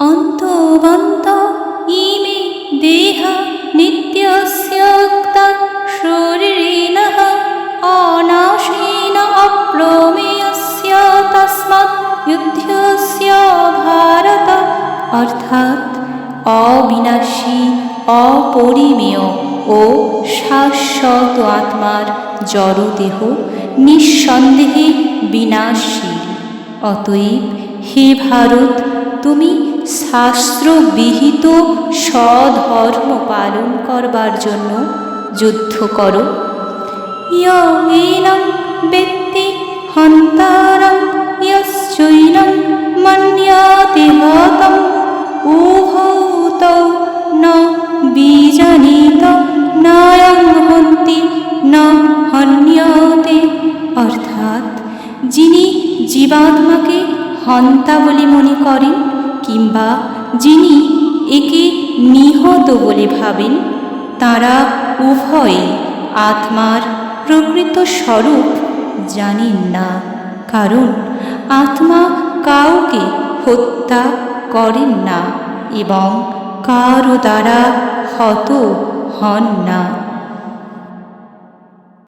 অন্তবন্ত ইমে দেহ নিত্যস্য তৎ শরীরিণः অনাশেন অপ্রমেয়স্য তস্মাৎ যুদ্ধস্য ভারত। অর্থাৎ অবিনাশী, অপরিমেয় ও শাশ্বত আত্মার জড়দেহ নিঃসন্দেহে বিনাশশীল অতএব হে ভারত তুমি শাস্ত্রবিহিত সধর্ম পালন করবার জন্য যুদ্ধ করো। ইয়ং ব্যক্তি হন্তারং ইয়শ্চৈনং মন্যাতে হতম উভৌতৌ ন বীজানীত নায়ং হন্তি ন হন্যতে। অর্থাৎ যিনি জীবাত্মাকে হন্তা বলে মনে করেন কিংবা যিনি একে নিহত বলে ভাবেন, তারা উভয়ে আত্মার প্রকৃত স্বরূপ জানেন না, কারণ আত্মা কাউকে হত্যা করেন না এবং কারও দ্বারা হত হন না।